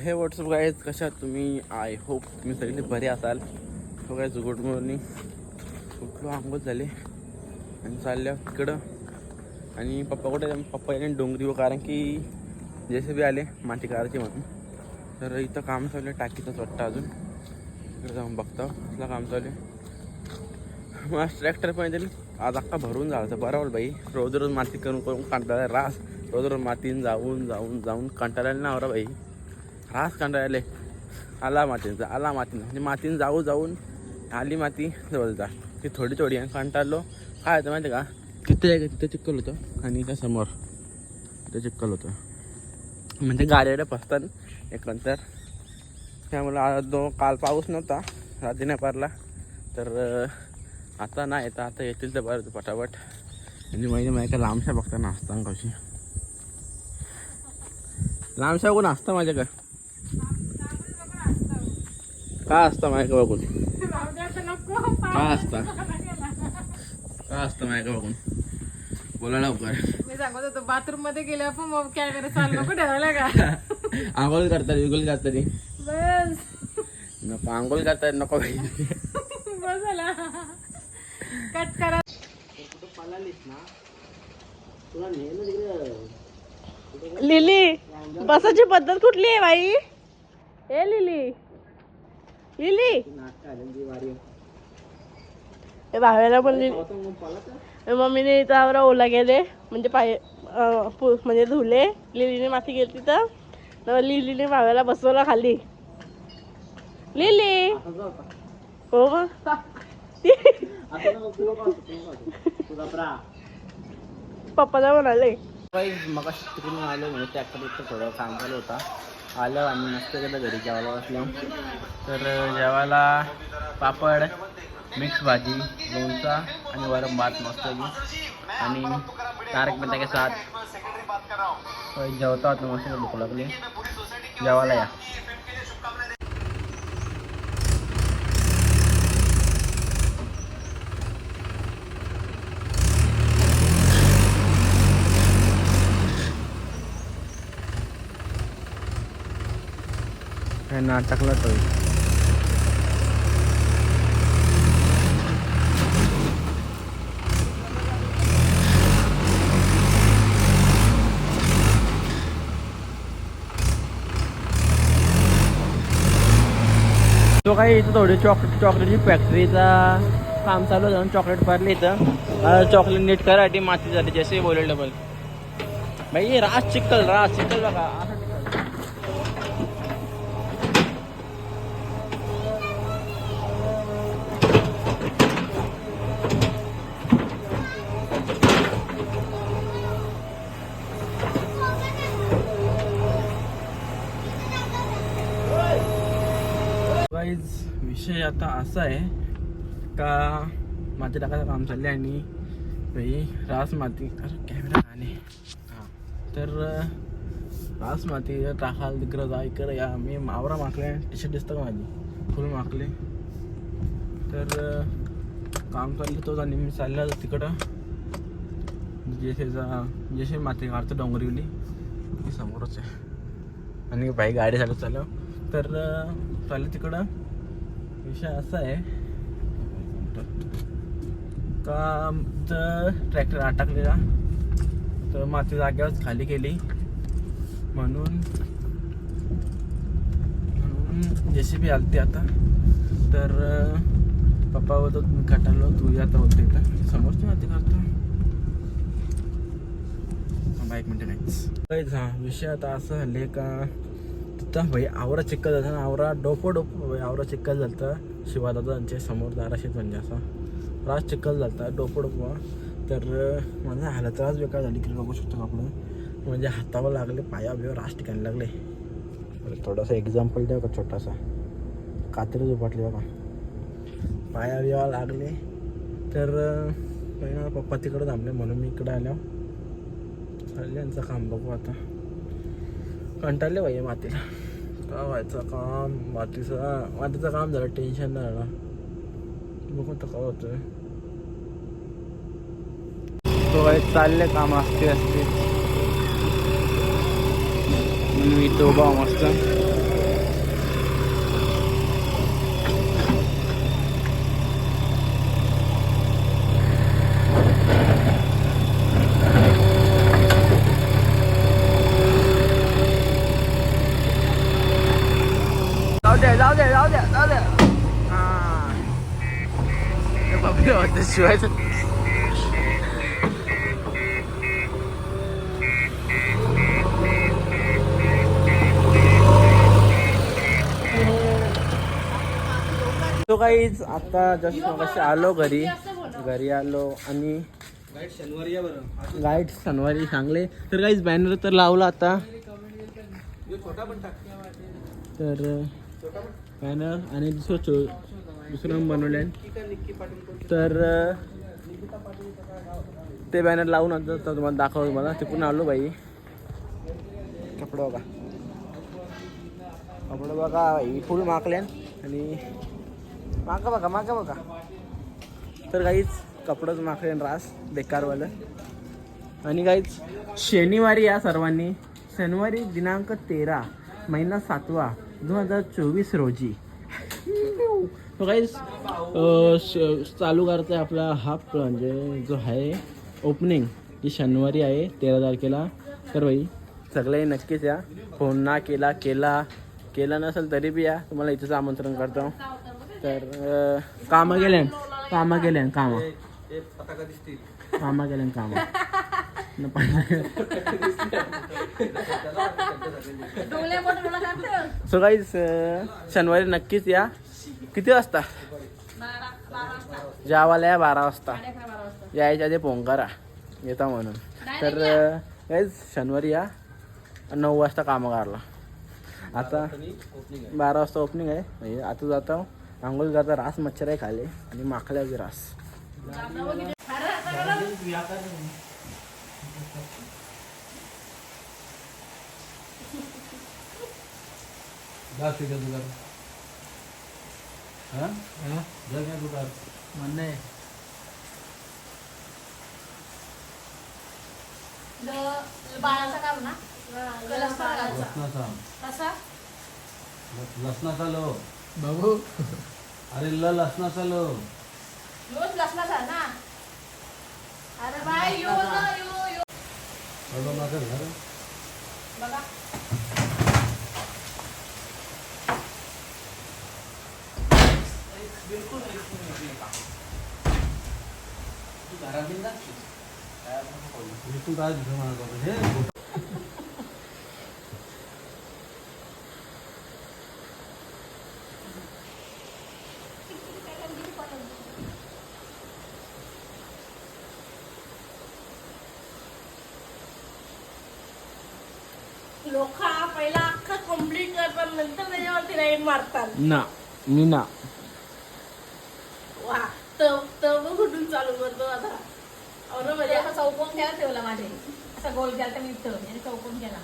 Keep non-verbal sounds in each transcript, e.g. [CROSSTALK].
हे WhatsApp guys कशा तुम्ही? आय होप तुम्ही सगळे बरे असाल. हो गाईज गुड मॉर्निंग कुठलो आंघोळ झाले. आणि चालल्या तिकडं आणि पप्पा कुठे पप्पा येणे डोंगरीवर कारण की जसे बी आले माती काढायची म्हणून. तर इथं काम चालू आहे टाकीचंच वाटतं अजून. इकडे जाऊन बघता कसलं काम चालू आहे. मग ट्रॅक्टर पण येतील. आज अख्खा भरून जायचं तर बरोबर बाई. रोज रोज माती करून करून कंटाळा रास. रोज रोज मातीन जाऊन जाऊन जाऊन कंटाळायला ना आवरा बाई. रास कंटाळले आला मातींचा आला मातीनं. म्हणजे मातीन जाऊ जाऊन आली माती जवळ जा ती थोडी थोडी आणि कंटाळलो काय होतं माहिती आहे का? तिथे तिथं तिथे चिक्कल होतं. आणि त्या समोर तिथे चिक्कल होतं. म्हणजे गाड्याला फसतात एकंदर त्यामुळं दो काल पाऊस नव्हता. रात्री नाही पारला तर आता नाही. येतं आता येतील तर बरं पटापट. आणि माहिती माहिती का? लांबशा बघता नाचता कशी लांबशा कोण असतं माझ्याकडे काय असतं माझ्या बघून? काय असतं? काय असतं माझ्या बघून? बोला लवकर. मी सांगत होतो बाथरूममध्ये गेल्या पण मग कॅमेरा चालू नको ठेवायला का? [LAUGHS] आंघोळ करतात विगोल करतात. बस. नको आंघोळ करतात नको. बाई बस झाला. कट करा. लिली बसाची पद्धत कुठली आहे बाई? ए लिली. लिली हे भाव्याला पण लिली मम्मीने इथं आवरा ओला गेले म्हणजे पाय म्हणजे धुले लिलीने माती गेली तिथं तर लिलीने भाव्याला बसवला खाली लिली हो मग पप्पाला म्हणाले मग तिकडून आलो म्हणजे थोडं काम चालू होता आलं आणि मस्त केलं घरी जेवायला बसलो. तर जेवायला पापड मिक्स भाजी लोणचा आणि वरम भात मस्त आणि तारक मेहता के साथ. तर जेवता होतं मस्त भूक लागली. जेवायला या. हे नाटकला तो. तो काही इथं थोडी चॉकलेट चॉकलेटची फॅक्टरीचा काम चालू जाऊन चॉकलेट भरले इथं. चॉकलेट नीट करायची माती झाली जसे बोलले डबल भाई रास चिखल रास चिखल बघा. असं गाईज विषय आता असा आहे का माती टाकायचं काम चालले आणि भाई रास माती अरे कॅमेरा आणे हां. तर रास माती टाकाल तिकडं जा इकडं या. मी मावरा माकले टी शर्ट दिसतं का माझी? फुल माकले. तर काम चाललं तोच आणि मी चालला तिकडं. जेसेचा जेसे माती काढतो डोंगरीवली. ती समोरच आहे. आणि भाई गाडी चालत चालव. तर चाललं तिकडं. विषय असा आहे. का आमचं ट्रॅक्टर अटकलेला. तर माती जागेवरच खाली गेली म्हणून म्हणून जे सी बी आलती आता. तर पप्पा होतो मी तू आता होते इथं. समोरची माती करतो. बाईक मिनटं मिनिट काहीच हा विषय आता असं झाले का? तिथं भाई आवरा चिक्कल झालं ना आवरा डोपो डोपो भाई आवरा चिक्कल झालं त्यांचे समोर दाराशीत म्हणजे असा. राज चिक्कल झालता डोपो डोपो. तर माझ्या हालत राज बेकार झाली की बघू शकतो आपण? म्हणजे हातावर लागले पाया बिवा राज ठिकाणी लागले. थोडासा एक्झाम्पल द्या का छोटासा. कात्री झोपाटली बघा. पाया बिवा लागले. तर अं, पप्पा तिकडं थांबले म्हणून मी इकडं आल्या चालले यांचं काम बघू आता. कंटाळले पाहिजे मातीला. का व्हायचं काम मातीचं मातीचं काम झालं टेन्शन नाही ना बघू तर का होतोय. तो काही चालले काम असते असते. मी तो उभा मस्त. शिवाय तो काहीच आता जस्ट मगाशी आलो घरी. घरी आलो आणि लाइट शनिवारी चांगले तर काहीच बॅनर तर लावला आता. तर बॅनर आणि दुसरं चो दुसरं बनवलं तर ते बॅनर लावून आता तर तुम्हाला दाखवतो मला पुन्हा आलो बाई? कपडे बघा. कपडे बघा बाई. फुल माकल्यान. आणि माका बघा माका बघा. तर काहीच कपडंच माकल्यान रास बेकारवालं. आणि काहीच शनिवारी या सर्वांनी. शनिवारी दिनांक तेरा महिना सातवा दोन हजार चोवीस रोजी. काहीच चालू करतोय आपला हा म्हणजे जो आहे ओपनिंग जी शनिवारी आहे तेरा तारखेला. तर बाई सगळे नक्कीच या. फोन ना केला केला केला नसेल तरी बी या. तुम्हाला इथंच आमंत्रण करतो. तर कामं गेल्यान कामं गेल्यान कामं. कामं गेल्यान कामं. [LAUGHS] सो काहीच शनिवारी नक्कीच या. किती वाजता? जेवायला या बारा वाजता. यायच्या आधी करा. येता म्हणून. तर काहीच शनिवारी या. नऊ वाजता कामं काढला आता बारा वाजता ओपनिंग आहे. म्हणजे आता जातो आंघोळ करता रास मच्छर आहे खाली. आणि माखल्या बी रास म्हणणे बाळाचा काम ना? कसा? लसणाचा लो बघू अरे ल लसणाचा लो रोज लसणाचा ना? अरे बाय यो ना यो यो. माझं घर बघा. तू काय दिसं म्हणत होता हे लोक पहिला अख्खा कंप्लीट करतात नंतर त्याच्यावरती लाईन मारतात ना मी ना वा तव तव कुठून चालू करतो आता. अरे म्हणजे म्हणजे असा चौकोन केला ठेवला माझे असा गोल केला तर मी इथं आणि चौकोन केला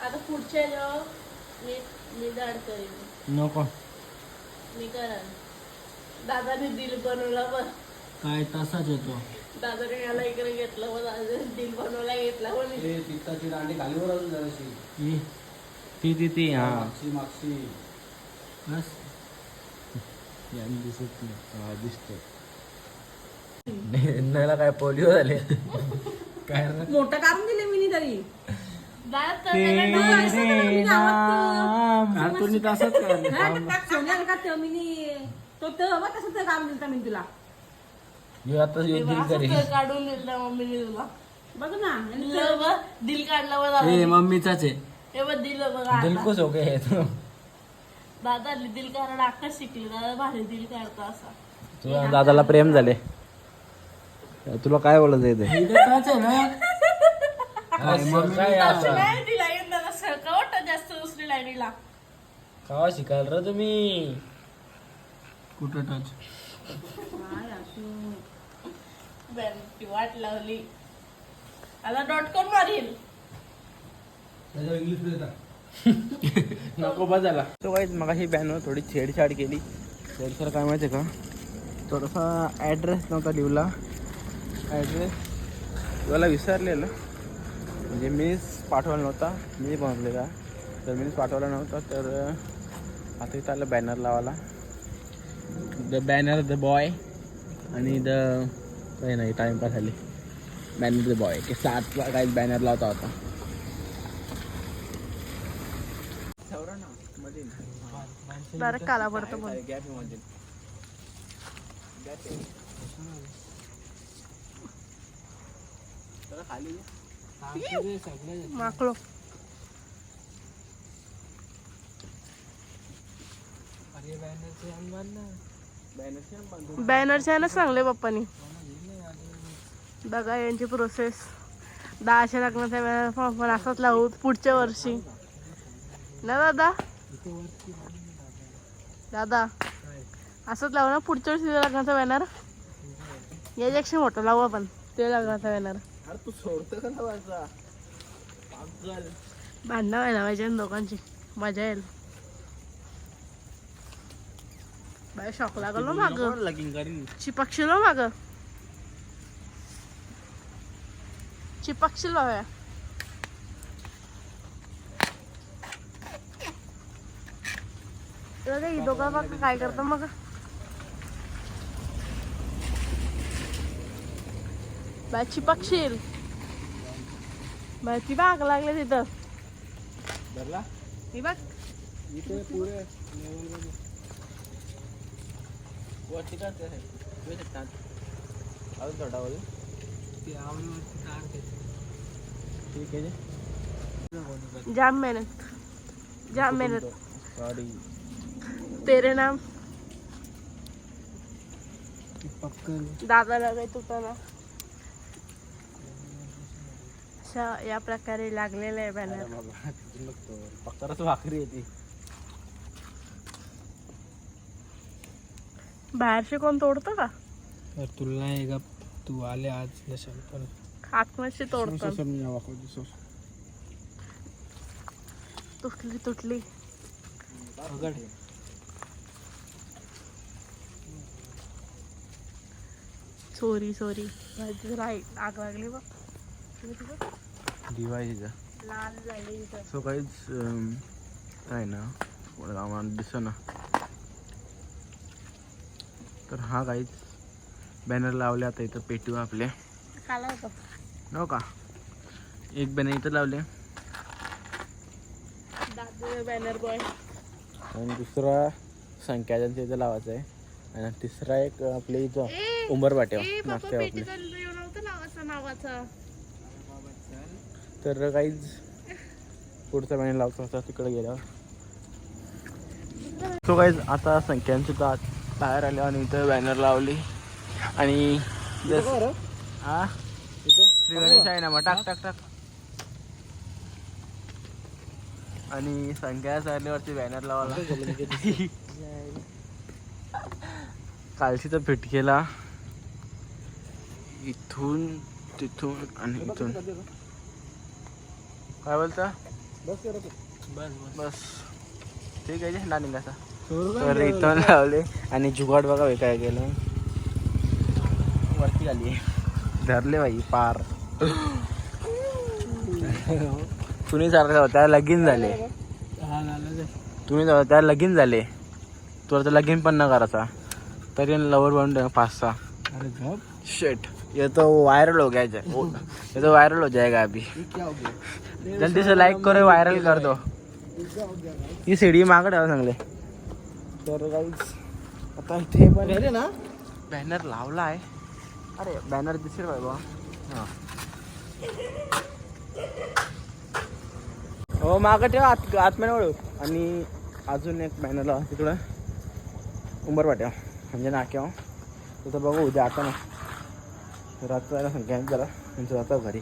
आता पुढच्या जेव्हा मी मी दाड करेन. नको. मी करा दादाने दिल बनवला बघ काय तासाच येतो दादाने याला इकडे घेतलं मग दादाने दिल बनवला घेतला म्हणे ए, तिथं ती दांडी खालीवर अजून जराशी. ती ती ती ती हा मागची मागची बस याने दिसत नाही हा नेला काय पोलिओ झाले काय? मोठं काढून दिले मी तरी तुम्ही तसंच तो तेव्हा कसं ते काम दिलं मी तुला आता दिल करेल काढून दिलं मम्मीने तुला बघ ना दिलं काढलं. मम्मीचाच आहे हे बघ दिलं बघ हो गए तो. दादा दिल कारण अक्का शिकली दादा भारी दिल काढतो असा. तुझ्या दादाला प्रेम झाले. तुला काय बोलत असं नाही दादा सरका वाटत जास्त दुसरी लाईनीला? कावा शिकाल र तुम्ही? कुठं टच ती वाट लावली. आता डॉट कॉम मारील त्याच्यावर इंग्लिश देतात नको बजायला. तो काहीच मग ही बॅनर थोडी छेडछाड केली. छेडछाड काय माहिती आहे का? थोडासा ॲड्रेस नव्हता लिवला ॲड्रेस मला विसरलेलं. म्हणजे मीच पाठवला नव्हता. मी बनवलेला तर मीच पाठवला नव्हता तर आता इथं आलं बॅनर लावायला. द बॅनर द बॉय आणि द काही नाही टाइमपास झाली बॅनर द बॉय की सात काही बॅनर लावता होता ठेवरा ना मध्ये डायरेक्ट काला पडतो खाली माकलो बॅनरचे आहे ना. चांगले पप्पानी बघा यांची प्रोसेस दहाशे लग्नाचा बॅनर पण असाच लावू पुढच्या वर्षी. ना दादा? दादा. असंच लावू ना पुढच्या वर्षी लग्नाचा बॅनर याच्यापेक्षा मोठा लावू आपण. ते लग्नाचा बॅनर अरे तू सोडतो का लावायचा? पागल. भांडणं व्हायला पाहिजे ना दोघांची. मजा येईल. बाय शॉक लागल ना माग. ना माग. चिपकशील बाबा बघा ही दोघं बघा काय करतं मग. बाय चिपकशील बाय ती बाग लागले तिथं. धरला? ही बघ. इथे पुरे वरती. अजून थोडा. ठीक आहे. जाम मेहनत. जाम मेहनत. सॉरी तेरे नाम। दादाला काही तुटाना अशा या प्रकारे लागलेलं आहे बॅनर भाकरी येते बाहेरचे कोण तोडतं का? तुला नाही का तू आले आज नशाल पण आतमध्ये तोडतात तुटली तुटली. माझी राई आग लागली बघ. दिवाळीचा लाल झाली इथं. सो काहीच काय ना आम्हाला दिसत ना. तर हा काहीच बॅनर लावले आता इथं पेटू आपले. हो का? एक बॅनर इथं लावले. दादू बॅनर बॉय आणि दुसरा संख्याच्या इथं लावायचा आहे. आणि तिसरा एक आपल्या इथं. उंबरपाट्या मागच्या नावाचा तर काहीच पुढचा बॅनर लावतो होता तिकडे गेल्यावर. तो काहीच आता संख्यांची तर आत बाहेर आल्या आणि इथं बॅनर लावली. आणि हा? श्री गणेश आहे ना मग टाक टाक टाक. आणि संख्या चालल्यावरती बॅनर लावाला कालची तर फिटकेला. इथून तिथून आणि इथून. काय बोलता? बस बस. ठीक आहे ना निघाचा तर इथं लावले आणि जुगाड बघा काय केलं. वरती आली. धरले बाई पार. तुम्ही सारखं त्या लगीन झाले. हा तुम्ही जाऊ त्या लगीन झाले. तुला तर लगीन पण न करायचा. तरी लवर बनून पाच सहा. शेट ये तो वायरल हो गया ये तो वायरल हो जाएगा अभी। क्या हो गया जल्दी से लाइक करो वायरल कर दो। ही सीडी मागं ठेवा चांगले तर आता इथे पण ना बॅनर लावला आहे। अरे बॅनर दिसेल बाय बा हां। हो मागं ठेवा आत आतमध्ये वळू. आणि अजून एक बॅनर लावा तिकडं. उंबरपाट्या म्हणजे नाक्यावर. तिथं बघू उद्या आता ना रात्र संख्या जरा त्यांचं जातो घरी